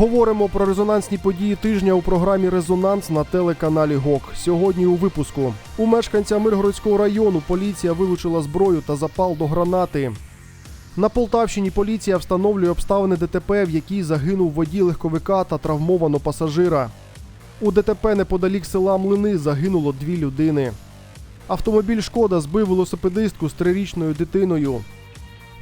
Говоримо про резонансні події тижня у програмі Резонанс на телеканалі ГОК. Сьогодні у випуску у мешканця Миргородського району поліція вилучила зброю та запал до гранати. На Полтавщині поліція встановлює обставини ДТП, в якій загинув водій легковика та травмовано пасажира. У ДТП неподалік села Млини загинуло дві людини. Автомобіль Шкода збив велосипедистку з трирічною дитиною.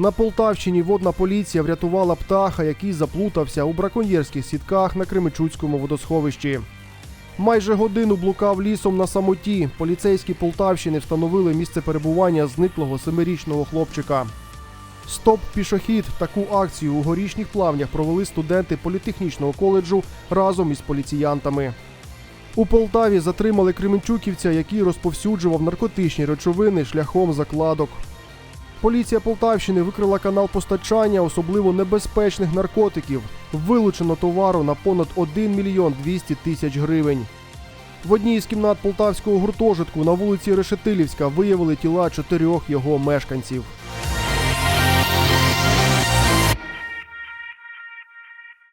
На Полтавщині водна поліція врятувала птаха, який заплутався у браконьєрських сітках на Кременчуцькому водосховищі. Майже годину блукав лісом на самоті. Поліцейські Полтавщини встановили місце перебування зниклого семирічного хлопчика. Стоп пішохід. Таку акцію у горішніх плавнях провели студенти політехнічного коледжу разом із поліціянтами. У Полтаві затримали кременчуківця, який розповсюджував наркотичні речовини шляхом закладок. Поліція Полтавщини викрила канал постачання особливо небезпечних наркотиків. Вилучено товару на понад 1 мільйон 200 тисяч гривень. В одній із кімнат полтавського гуртожитку на вулиці Решетилівська виявили тіла чотирьох його мешканців.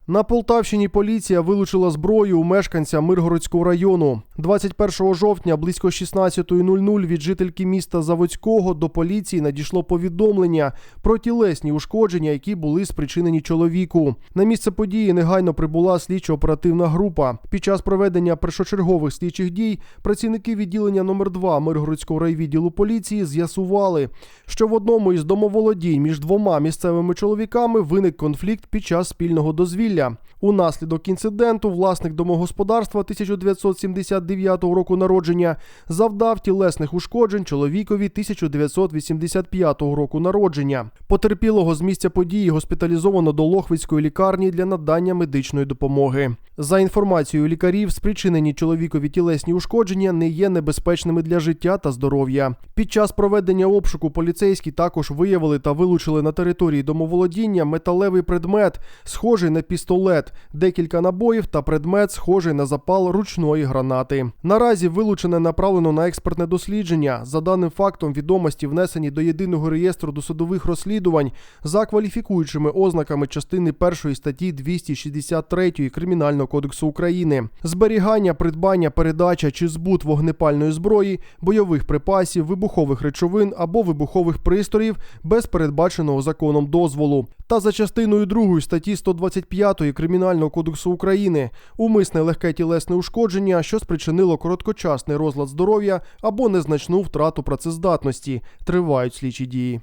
На Полтавщині поліція вилучила зброю у мешканця Миргородського району. 21 жовтня близько 16.00 від жительки міста Заводського до поліції надійшло повідомлення про тілесні ушкодження, які були спричинені чоловіку. На місце події негайно прибула слідчо-оперативна група. Під час проведення першочергових слідчих дій працівники відділення номер 2 Миргородського райвідділу поліції з'ясували, що в одному із домоволодінь між двома місцевими чоловіками виник конфлікт під час спільного дозвілля. Унаслідок інциденту власник домогосподарства 1979 року народження завдав тілесних ушкоджень чоловікові 1985 року народження. Потерпілого з місця події госпіталізовано до Лохвицької лікарні для надання медичної допомоги. За інформацією лікарів, спричинені чоловікові тілесні ушкодження не є небезпечними для життя та здоров'я. Під час проведення обшуку поліцейські також виявили та вилучили на території домоволодіння металевий предмет, схожий на пістолет, декілька набоїв та предмет, схожий на запал ручної гранати. Наразі вилучене направлено на експертне дослідження. За даним фактом, відомості внесені до єдиного реєстру досудових розслідувань за кваліфікуючими ознаками частини 1 статті 263 Кримінального кодексу України. Зберігання, придбання, передача чи збут вогнепальної зброї, бойових припасів, вибухових речовин або вибухових пристроїв без передбаченого законом дозволу. Та за частиною 2 статті 125 Кримінального кодексу України умисне легке тілесне ушкодження, що спричинило короткочасний розлад здоров'я або незначну втрату працездатності. Тривають слідчі дії.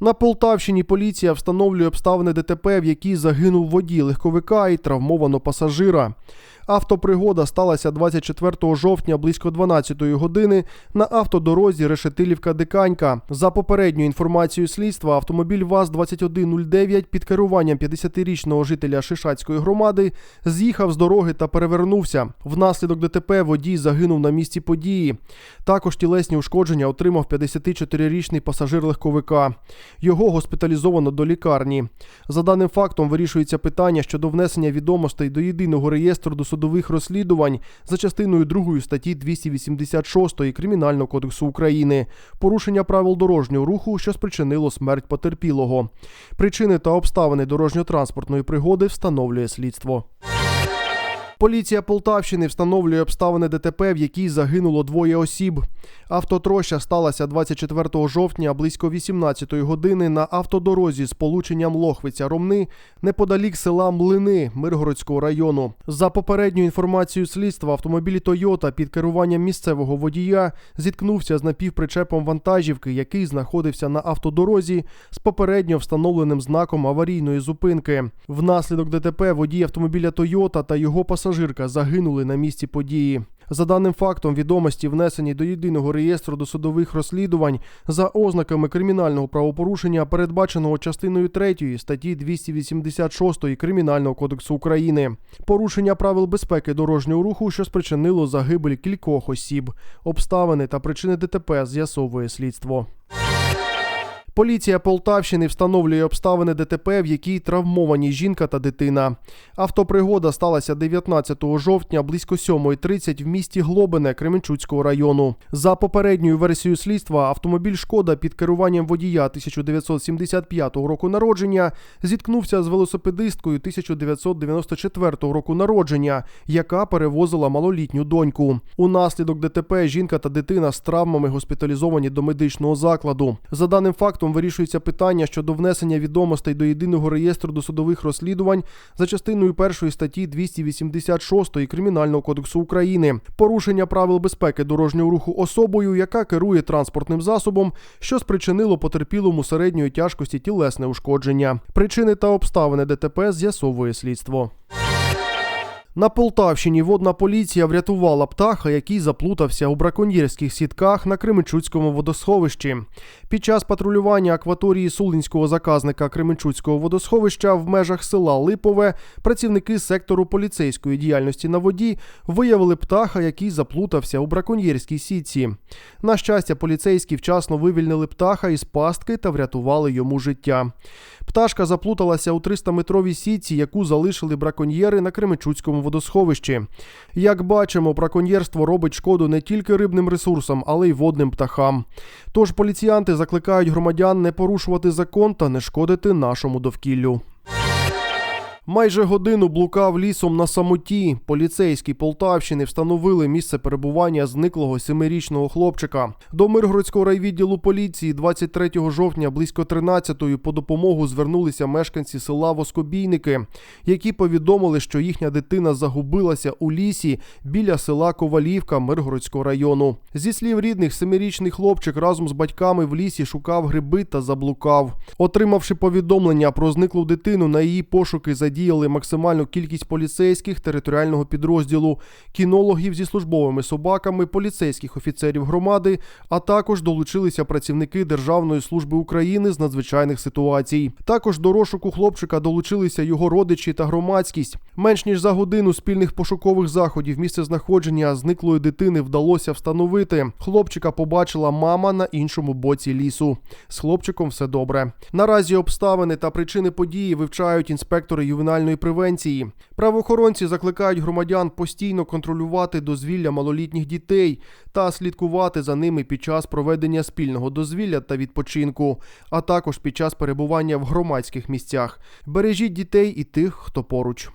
На Полтавщині поліція встановлює обставини ДТП, в якій загинув водій легковика і травмовано пасажира. Автопригода сталася 24 жовтня близько 12 години на автодорозі Решетилівка-Диканька. За попередньою інформацією слідства, автомобіль ВАЗ-2109 під керуванням 50-річного жителя Шишацької громади з'їхав з дороги та перевернувся. Внаслідок ДТП водій загинув на місці події. Також тілесні ушкодження отримав 54-річний пасажир легковика. Його госпіталізовано до лікарні. За даним фактом вирішується питання щодо внесення відомостей до єдиного реєстру досудових розслідувань за частиною 2 статті 286 Кримінального кодексу України, порушення правил дорожнього руху, що спричинило смерть потерпілого. Причини та обставини дорожньо-транспортної пригоди встановлює слідство. Поліція Полтавщини встановлює обставини ДТП, в якій загинуло двоє осіб. Автотроща сталася 24 жовтня близько 18 години на автодорозі з полученням Лохвиця Ромни неподалік села Млини Миргородського району. За попередньою інформацією слідства, автомобіль Тойота під керуванням місцевого водія зіткнувся з напівпричепом вантажівки, який знаходився на автодорозі з попередньо встановленим знаком аварійної зупинки. Внаслідок ДТП водій автомобіля Тойота та його пасажирка загинули на місці події. За даним фактом, відомості внесені до єдиного реєстру досудових розслідувань за ознаками кримінального правопорушення, передбаченого частиною 3 статті 286 Кримінального кодексу України, порушення правил безпеки дорожнього руху, що спричинило загибель кількох осіб, обставини та причини ДТП з'ясовує слідство. Поліція Полтавщини встановлює обставини ДТП, в якій травмовані жінка та дитина. Автопригода сталася 19 жовтня близько 7.30 в місті Глобине Кременчуцького району. За попередньою версією слідства, автомобіль Шкода під керуванням водія 1975 року народження зіткнувся з велосипедисткою 1994 року народження, яка перевозила малолітню доньку. Унаслідок ДТП жінка та дитина з травмами госпіталізовані до медичного закладу. За даним фактом вирішується питання щодо внесення відомостей до єдиного реєстру досудових розслідувань за частиною першої статті 286 Кримінального кодексу України. Порушення правил безпеки дорожнього руху особою, яка керує транспортним засобом, що спричинило потерпілому середньої тяжкості тілесне ушкодження. Причини та обставини ДТП з'ясовує слідство. На Полтавщині водна поліція врятувала птаха, який заплутався у браконьєрських сітках на Кременчуцькому водосховищі. Під час патрулювання акваторії сулинського заказника Кременчуцького водосховища в межах села Липове працівники сектору поліцейської діяльності на воді виявили птаха, який заплутався у браконьєрській сітці. На щастя, поліцейські вчасно вивільнили птаха із пастки та врятували йому життя. Пташка заплуталася у 300-метровій сітці, яку залишили браконьєри на Кременчуцькому водосховищі. Як бачимо, браконьєрство робить шкоду не тільки рибним ресурсам, але й водним птахам. Тож поліціянти закликають громадян не порушувати закон та не шкодити нашому довкіллю. Майже годину блукав лісом на самоті. Поліцейські Полтавщини встановили місце перебування зниклого семирічного хлопчика. До Миргородського райвідділу поліції 23 жовтня близько 13-ї по допомогу звернулися мешканці села Воскобійники, які повідомили, що їхня дитина загубилася у лісі біля села Ковалівка Миргородського району. Зі слів рідних, семирічний хлопчик разом з батьками в лісі шукав гриби та заблукав. Отримавши повідомлення про зниклу дитину, на її пошуки задіяли максимальну кількість поліцейських територіального підрозділу, кінологів зі службовими собаками, поліцейських офіцерів громади, а також долучилися працівники Державної служби України з надзвичайних ситуацій. Також до розшуку хлопчика долучилися його родичі та громадськість. Менш ніж за годину спільних пошукових заходів місце знаходження зниклої дитини вдалося встановити. Хлопчика побачила мама на іншому боці лісу. З хлопчиком все добре. Наразі обставини та причини події вивчають інспектори ювенальної превенції. Правоохоронці закликають громадян постійно контролювати дозвілля малолітніх дітей та слідкувати за ними під час проведення спільного дозвілля та відпочинку, а також під час перебування в громадських місцях. Бережіть дітей і тих, хто поруч.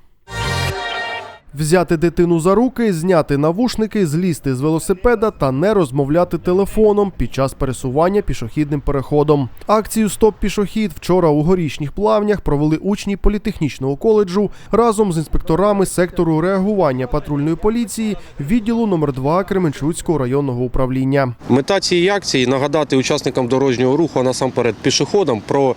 Взяти дитину за руки, зняти навушники, злізти з велосипеда та не розмовляти телефоном під час пересування пішохідним переходом. Акцію Стоп пішохід вчора у горішніх плавнях провели учні політехнічного коледжу разом з інспекторами сектору реагування патрульної поліції відділу номер 2 Кременчуцького районного управління. Мета цієї акції нагадати учасникам дорожнього руху, а насамперед пішоходам про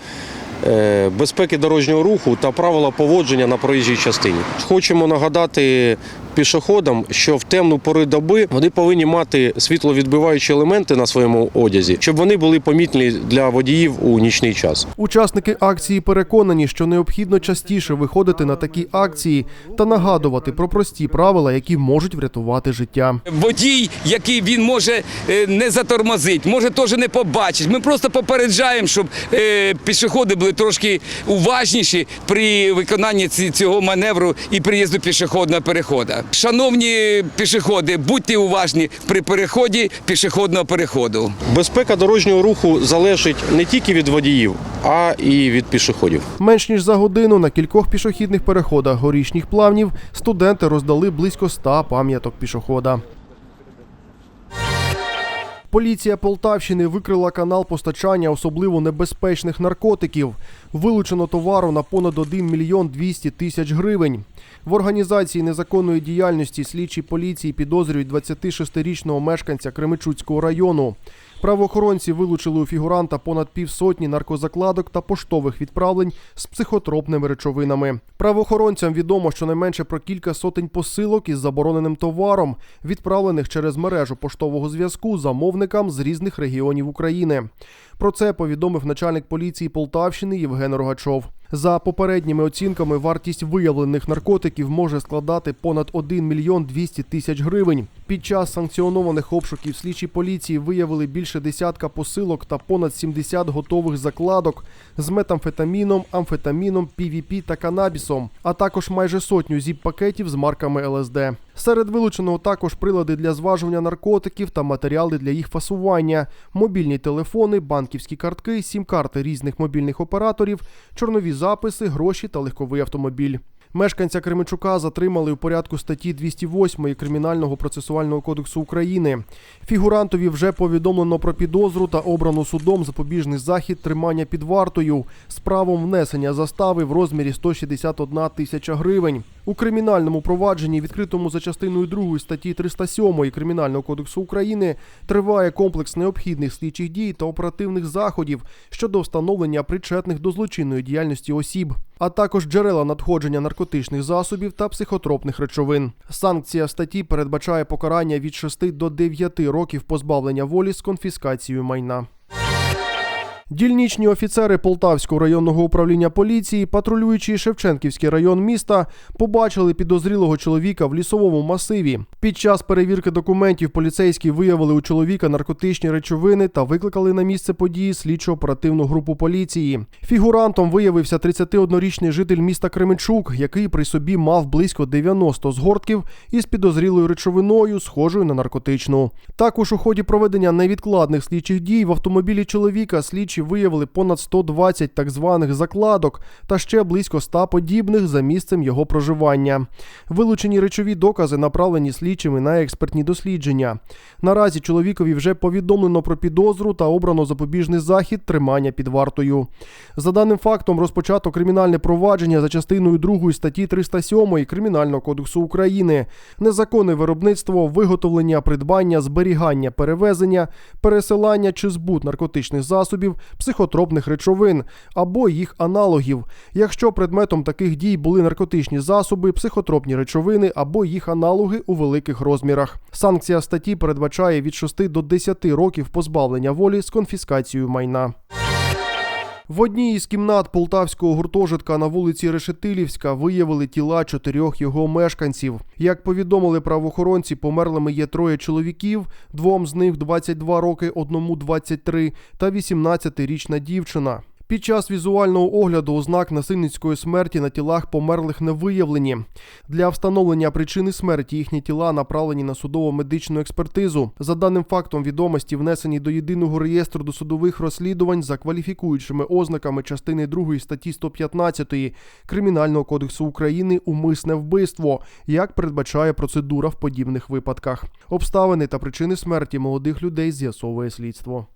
безпеки дорожнього руху та правила поводження на проїжджій частині. Хочемо нагадати пішоходам, що в темну пори доби вони повинні мати світловідбиваючі елементи на своєму одязі, щоб вони були помітні для водіїв у нічний час. Учасники акції переконані, що необхідно частіше виходити на такі акції та нагадувати про прості правила, які можуть врятувати життя. водій, який він може е, не затормозить, може теж не побачить. Ми просто попереджаємо, щоб е, пішоходи були трошки уважніші при виконанні ці- цього маневру і приїзду пішохідного переходу. Шановні пішоходи, будьте уважні при переході пішохідного переходу. Безпека дорожнього руху залежить не тільки від водіїв, а і від пішоходів. Менш ніж за годину на кількох пішохідних переходах горішніх плавнів студенти роздали близько ста пам'яток пішохода. Поліція Полтавщини викрила канал постачання особливо небезпечних наркотиків. Вилучено товару на понад 1 мільйон 200 тисяч гривень. В організації незаконної діяльності слідчі поліції підозрюють 26-річного мешканця Кремичуцького району. Правоохоронці вилучили у фігуранта понад півсотні наркозакладок та поштових відправлень з психотропними речовинами. Правоохоронцям відомо щонайменше про кілька сотень посилок із забороненим товаром, відправлених через мережу поштового зв'язку замовникам з різних регіонів України. Про це повідомив начальник поліції Полтавщини Євген Рогачов. За попередніми оцінками, вартість виявлених наркотиків може складати понад 1 мільйон 200 тисяч гривень. Під час санкціонованих обшуків слідчі поліції виявили більше десятка посилок та понад 70 готових закладок з метамфетаміном, амфетаміном, PVP та канабісом, а також майже сотню зіп-пакетів з марками ЛСД. Серед вилученого також прилади для зважування наркотиків та матеріали для їх фасування, мобільні телефони, банківські картки, сім-карти різних мобільних операторів, чорнові записи, гроші та легковий автомобіль. Мешканця Кременчука затримали у порядку статті 208 Кримінального процесуального кодексу України. Фігурантові вже повідомлено про підозру та обрано судом запобіжний захід тримання під вартою з правом внесення застави в розмірі 161 тисяча гривень. У кримінальному провадженні, відкритому за частиною 2 статті 307 Кримінального кодексу України, триває комплекс необхідних слідчих дій та оперативних заходів щодо встановлення причетних до злочинної діяльності осіб, а також джерела надходження наркотичних засобів та психотропних речовин. Санкція статті передбачає покарання від 6 до 9 років позбавлення волі з конфіскацією майна. Дільничні офіцери Полтавського районного управління поліції, патрулюючи Шевченківський район міста, побачили підозрілого чоловіка в лісовому масиві. Під час перевірки документів поліцейські виявили у чоловіка наркотичні речовини та викликали на місце події слідчо-оперативну групу поліції. Фігурантом виявився 31-річний житель міста Кременчук, який при собі мав близько 90 згортків із підозрілою речовиною, схожою на наркотичну. Також у ході проведення невідкладних слідчих дій в автомобілі чоловіка слідчі виявили понад 120 так званих закладок та ще близько 100 подібних за місцем його проживання. Вилучені речові докази направлені слідчими на експертні дослідження. Наразі чоловікові вже повідомлено про підозру та обрано запобіжний захід тримання під вартою. За даним фактом розпочато кримінальне провадження за частиною 2 статті 307 Кримінального кодексу України. Незаконне виробництво, виготовлення, придбання, зберігання, перевезення, пересилання чи збут наркотичних засобів, психотропних речовин або їх аналогів, якщо предметом таких дій були наркотичні засоби, психотропні речовини або їх аналоги у великих розмірах. Санкція статті передбачає від 6 до 10 років позбавлення волі з конфіскацією майна. В одній із кімнат полтавського гуртожитка на вулиці Решетилівська виявили тіла чотирьох його мешканців. Як повідомили правоохоронці, померлими є троє чоловіків, двом з них 22 роки, одному 23 та 18-річна дівчина. Під час візуального огляду ознак насильницької смерті на тілах померлих не виявлені. Для встановлення причини смерті їхні тіла направлені на судово-медичну експертизу. За даним фактом, відомості внесені до єдиного реєстру досудових розслідувань за кваліфікуючими ознаками частини 2 статті 115 Кримінального кодексу України умисне вбивство, як передбачає процедура в подібних випадках. Обставини та причини смерті молодих людей з'ясовує слідство.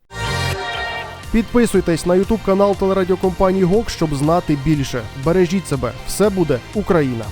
Підписуйтесь на Ютуб канал телерадіокомпанії ГОК, щоб знати більше. Бережіть себе, все буде Україна.